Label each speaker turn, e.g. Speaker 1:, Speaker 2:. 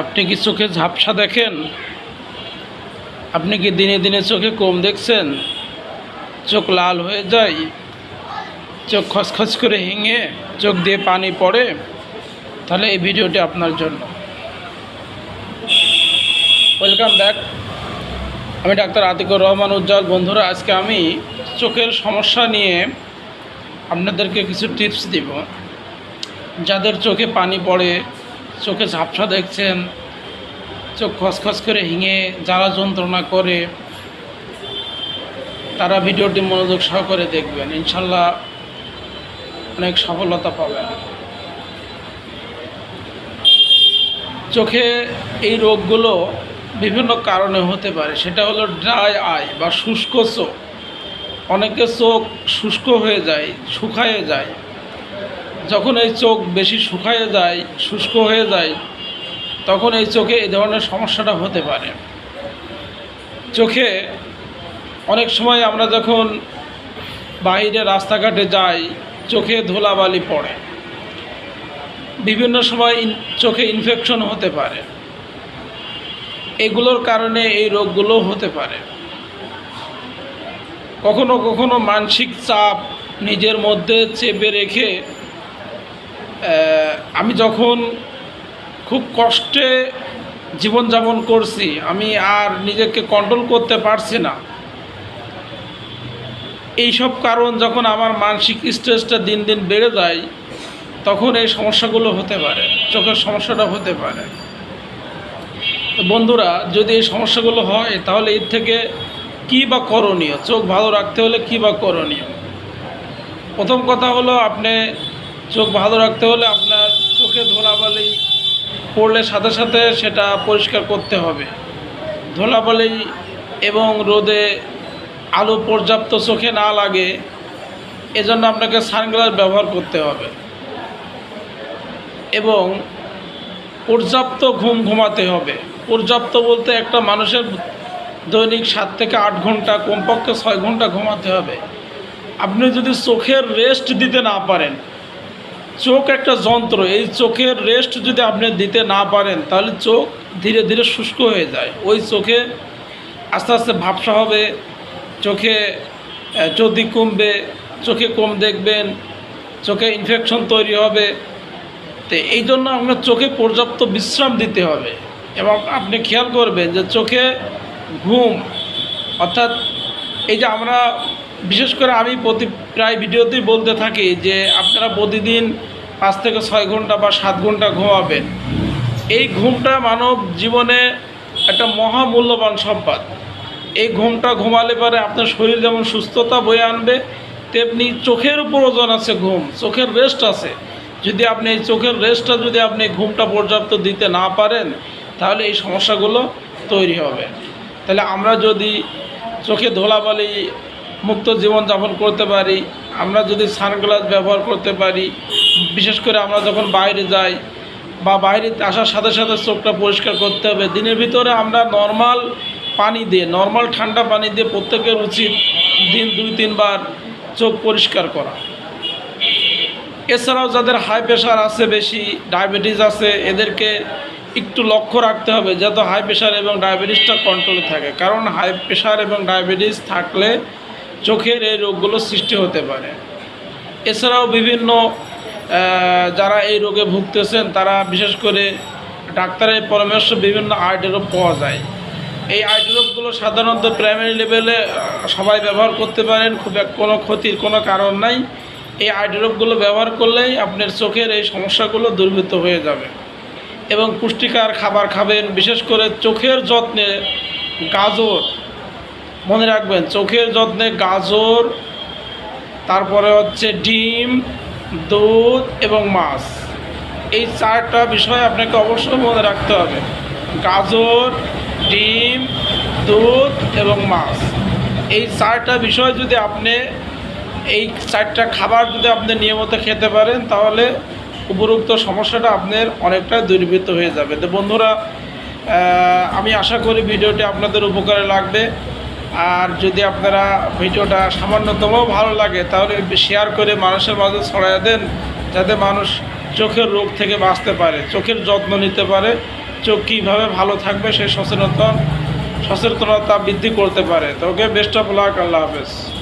Speaker 1: আপনি কি চোখে ঝাপসা দেখেন? আপনি কি দিনে দিনে চোখে কম দেখছেন? চোখ লাল হয়ে যায়? চোখ খসখস করে হেঙে? চোখ দিয়ে পানি পড়ে? তাহলে এই ভিডিওটি আপনার জন্য। Welcome back. আমি ডাক্তার আতিকুর রহমান উজ্জ্বল। বন্ধুরা, আজকে আমি চোখের সমস্যা নিয়ে আপনাদেরকে কিছু টিপস দিব। যাদের চোখে পানি পড়ে চোখে ঝাপসা দেখছেন, চোখ খসখস করে হিঙে যারা যন্ত্রণা করে। তারা ভিডিওটি মনোযোগ সহকারে দেখবেন, ইনশাল্লাহ অনেক সফলতা পাবেন। চোখে এই রোগগুলো বিভিন্ন কারণে হতে পারে, সেটা হলো ড্রাই আই বা শুষ্ক চোখ। অনেকে চোখ শুষ্ক হয়ে যায়, শুকায়ে যায়। যখন এই চোখ বেশি শুকায়ে যায়, শুষ্ক হয়ে যায়, তখন এই চোখে এই ধরনের সমস্যাটা হতে পারে। চোখে অনেক সময় আমরা যখন বাইরে রাস্তাঘাটে যাই, চোখে ধুলাবালি পড়ে। বিভিন্ন সময় চোখে ইনফেকশন হতে পারে। এগুলোর কারণে এই রোগগুলো হতে পারে। কখনো কখনো মানসিক চাপ নিজের মধ্যে চেপে রেখে আমি যখন খুব কষ্টে জীবনযাপন করছি, আমি আর নিজেকে কন্ট্রোল করতে পারছি না। এইসব কারণ যখন আমার মানসিক স্ট্রেসটা দিন দিন বেড়ে যায়, তখন এই সমস্যাগুলো হতে পারে, চোখের সমস্যাটা হতে পারে। বন্ধুরা, যদি এই সমস্যাগুলো হয়, তাহলে এর থেকে কী বা করণীয়? চোখ ভালো রাখতে হলে কী বা করণীয়? প্রথম কথা হলো আপনি চোখ ভালো রাখতে হলে আপনার চোখে ধুলাবালি পড়লে সাথে সাথে সেটা পরিষ্কার করতে হবে। ধুলাবালি এবং রোদে আলো পর্যাপ্ত চোখে না লাগে, এজন্য আপনাকে সানগ্লাস ব্যবহার করতে হবে। এবং পর্যাপ্ত ঘুম ঘুমাতে হবে। পর্যাপ্ত বলতে একটা মানুষের দৈনিক সাত থেকে আট ঘণ্টা, কমপক্ষে ছয় ঘণ্টা ঘুমাতে হবে। আপনি যদি চোখের রেস্ট দিতে না পারেন চোখ একটা যন্ত্র, এই চোখের রেস্ট যদি আপনি দিতে না পারেন, তাহলে চোখ ধীরে ধীরে শুষ্ক হয়ে যায়। ওই চোখে আস্তে আস্তে ভাবসা হবে, চোখে জ্যোতি কমবে, চোখে কম দেখবেন, চোখে ইনফেকশন তৈরি হবে। তো এই জন্য আপনার চোখে পর্যাপ্ত বিশ্রাম দিতে হবে এবং আপনি খেয়াল করবেন যে চোখে ঘুম, অর্থাৎ এই যে আমরা বিশেষ করে আমি প্রতি প্রায় ভিডিওতেই বলতে থাকি যে আপনারা প্রতিদিন পাঁচ থেকে ছয় ঘণ্টা বা সাত ঘণ্টা ঘুমাবেন। এই ঘুমটা মানব জীবনে একটা মহামূল্যবান সম্পদ। এই ঘুমটা ঘুমালে পরে আপনার শরীর যেমন সুস্থতা বয়ে আনবে, তেমনি চোখের উপর ওজন আছে ঘুম, চোখের রেস্ট আছে। যদি আপনি এই চোখের রেস্টটা যদি আপনি ঘুমটা পর্যাপ্ত দিতে না পারেন, তাহলে এই সমস্যাগুলো তৈরি হবে। তাহলে আমরা যদি চোখে ধোলাবালি মুক্ত জীবনযাপন করতে পারি, আমরা যদি সানগ্লাস ব্যবহার করতে পারি, বিশেষ করে আমরা যখন বাইরে যাই বা বাইরে আসার সাথে সাথে চোখটা পরিষ্কার করতে হবে, দিনের ভিতরে আমরা নর্মাল পানি দিয়ে নর্মাল ঠান্ডা পানি দিয়ে প্রত্যেকের উচিত দিন দুই, তিনবার চোখ পরিষ্কার করা। এছাড়াও যাদের হাই প্রেশার আছে বেশি ডায়াবেটিস আছে, এদেরকে একটু লক্ষ্য রাখতে হবে যাতে হাই প্রেশার এবং ডায়াবেটিসটা কন্ট্রোলে থাকে। কারণ হাই প্রেশার এবং ডায়াবেটিস থাকলে চোখের এই রোগগুলো সৃষ্টি হতে পারে। এছাড়াও বিভিন্ন যারা এই রোগে ভুগতেছেন, তারা বিশেষ করে ডাক্তারের পরামর্শ বিভিন্ন আইড্রপ পাওয়া যায়। এই আইড্রপগুলো সাধারণত প্রাইমারি লেভেলে সবাই ব্যবহার করতে পারেন, খুব এক, কোনো ক্ষতির কোনো কারণ নাই। এই আইড্রপগুলো ব্যবহার করলেই আপনার চোখের এই সমস্যাগুলো দূরীভূত হয়ে যাবে। এবং পুষ্টিকর খাবার খাবেন, বিশেষ করে চোখের যত্নে গাজর মনে রাখবেন, চোখের যত্নে গাজর, তারপরে হচ্ছে ডিম, দুধ এবং মাছ। এই চারটা বিষয় আপনাকে অবশ্যই মনে রাখতে হবে। গাজর, ডিম, দুধ এবং মাছ। এই চারটা বিষয় যদি আপনি, এই চারটা খাবার যদি আপনি নিয়মিত খেতে পারেন, তাহলে উপরোক্ত সমস্যাটা আপনার অনেকটা দূরীভূত হয়ে যাবে। তো বন্ধুরা আমি আশা করি ভিডিওটি আপনাদের উপকারে লাগবে। আর যদি আপনারা ভিডিওটা সামান্যতম ভালো লাগে, তাহলে শেয়ার করে মানুষের মাঝে ছড়াই দেন, যাতে মানুষ চোখের রোগ থেকে বাঁচতে পারে, চোখের যত্ন নিতে পারে, চোখ কীভাবে ভালো থাকবে সেই সচেতনতা সচেতনতা বৃদ্ধি করতে পারে। তো ওকে বেস্ট অফ লাক আল্লাহ হাফেজ।